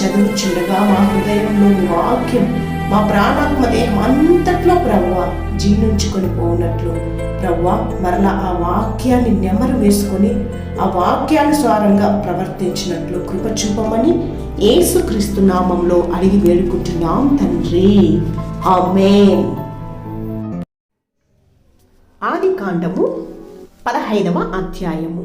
చదువుచుండగా మా హృదయంలో వాక్యం మా ప్రాణాత్మ దేహం అంతట్లో ప్రవ్వ జీర్ణించుకొని పోనట్లు ప్రవ్వ మరలా ఆ వాక్యాన్ని నెమరు వేసుకొని ఆ వాక్యానుసారంగా ప్రవర్తించినట్లు కృప చూపమని యేసుక్రీస్తు నామంలో అడిగి వేడుకుంటున్నాం తండ్రి. ఆమేన్. ఆది కాండము పదహైదవ అధ్యాయము.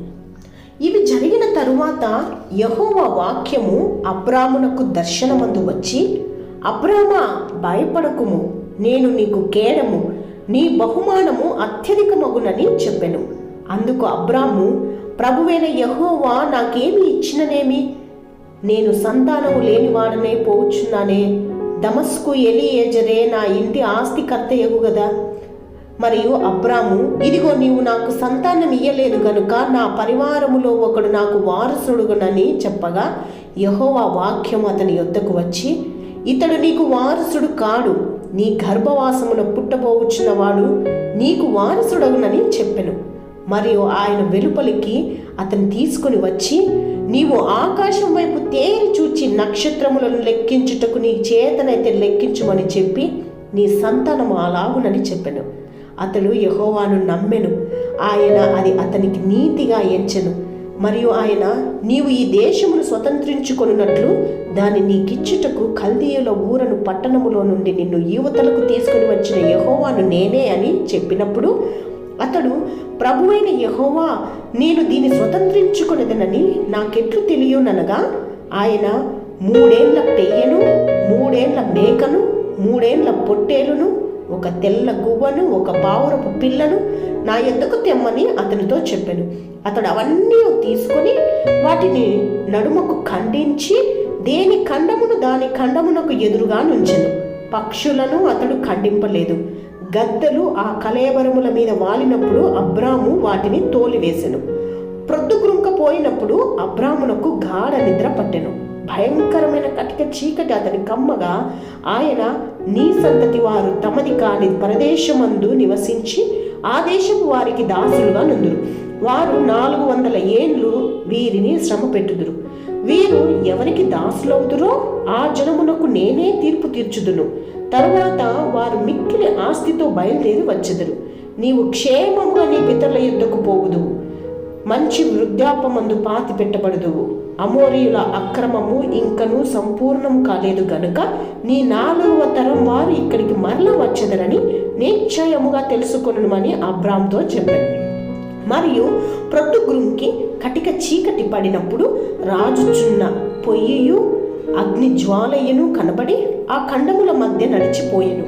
ఇవి జరిగిన తరువాత యహోవ వాక్యము అబ్రామునకు దర్శనమందు వచ్చి అబ్రామ భయపడకుము. నేను నీకు కేడము. నీ బహుమానము అత్యధికమగునని చెప్పెను. అందుకు అబ్రాము ప్రభువైన యహోవా నాకేమి ఇచ్చిననేమి? నేను సంతానము లేనివాడనే పోచున్నానే దమస్కు ఎలియేజరే నా ఇంటి ఆస్తికర్త ఎగు కదా మరియు అబ్రాము ఇదిగో నీవు నాకు సంతానం ఇయ్యలేదు గనుక నా పరివారములో ఒకడు నాకు వారసుడుగునని చెప్పగా యహోవా వాక్యం అతని యొద్దకు వచ్చి ఇతడు నీకు వారసుడు కాడు నీ గర్భవాసమున పుట్టబోవచ్చున్నవాడు నీకు వారసుడగునని చెప్పెను. మరియు ఆయన వెలుపలికి అతను తీసుకుని వచ్చి నీవు ఆకాశం వైపు తేరి చూచి నక్షత్రములను లెక్కించుటకు నీ చేతనైతే లెక్కించుమని చెప్పి నీ సంతానము అలాగునని చెప్పాను. అతడు యహోవాను నమ్మెను. ఆయన అది అతనికి నీతిగా ఎంచెను. మరియు ఆయన నీవు ఈ దేశమును స్వతంత్రించుకొనున్నట్లు దాని నీకిచ్చుటకు కల్దీయుల ఊరను పట్టణములో నుండి నిన్ను యువతలకు తీసుకుని వచ్చిన యహోవాను నేనే అని చెప్పినప్పుడు అతడు ప్రభువైన యహోవా నేను దీన్ని స్వతంత్రించుకునేదనని నాకెట్లు తెలియననగా ఆయన మూడేళ్ళ పెయ్యను మూడేళ్ళ మేకను మూడేళ్ళ పొట్టేలును ఒక తెల్ల గువ్వను ఒక పావురపు పిల్లను నా ఎద్దకు తెమ్మని అతనితో చెప్పాను. అతడు అవన్నీ తీసుకొని వాటిని నడుమకు ఖండించి దేని ఖండమును దాని ఖండమునకు ఎదురుగా నుంచెను. పక్షులను అతడు ఖండింపలేదు. గద్దలు ఆ కలేవరముల మీద వాలినప్పుడు అబ్రాము వాటిని తోలివేసెను. ప్రొద్దుగ్రుంకపోయినప్పుడు అబ్రామునకు గాఢ నిద్ర పట్టెను. భయంకరమైన కటిక చీకటి అతని కమ్మగా ఆయన నీ సంతతి వారు తమది కాని ప్రదేశమందు నివసించి ఆ దేశపు వారికి దాసులుగా నుందురు. వారు నాలుగు వందల ఏండ్లు వీరిని శ్రమ పెట్టుదురు. వీరు ఎవరికి దాసులవుతురో ఆ జనమునకు నేనే తీర్పు తీర్చుదును. తరువాత వారు మిక్కిలి ఆస్తితో బయలుదేరి వచ్చెదరు. నీవు క్షేమముగా నీ పితరుల యుద్ధకు పోవుదువు. మంచి వృద్ధాపమందు పాతి పెట్టబడదువు అమోరియుల అక్రమము ఇంకను సంపూర్ణం కాలేదు గనుక నీ నాలుగవ తరం వారు ఇక్కడికి మరల వచ్చెదరని నిశ్చయముగా తెలుసుకొనమని అబ్రామ్తో చెప్పాను మరియు ప్రొద్దుగురుంకి కటిక చీకటి పడినప్పుడు రాజుచున్న పొయ్యియు అగ్ని జ్వాలయ్యను కనబడి ఆ ఖండముల మధ్య నడిచిపోయెను.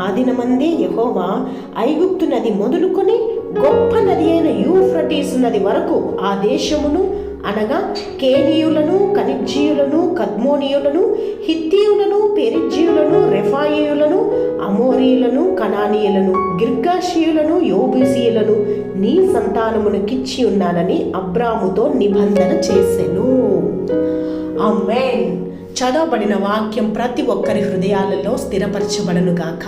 ఆదినమందే యహోవా ఐగుప్తు నది మొదలుకొని గొప్ప నది అయిన యూఫ్రటీస్ నది వరకు ఆ దేశమును అనగా కేనీయులను కనిజ్జీయులను కద్మోనీయులను హిత్తీయులను పెరిజ్జీయులను రెఫాయియులను అమోరీయులను కనానీయులను గిర్గాషీయులను యోబీసీయులను నీ సంతానమునకిచ్చి ఉన్నానని అబ్రాముతో నిబంధన చేసెను. అమ్మేన్ చదవబడిన వాక్యం ప్రతి ఒక్కరి హృదయాలలో స్థిరపరచబడను గాక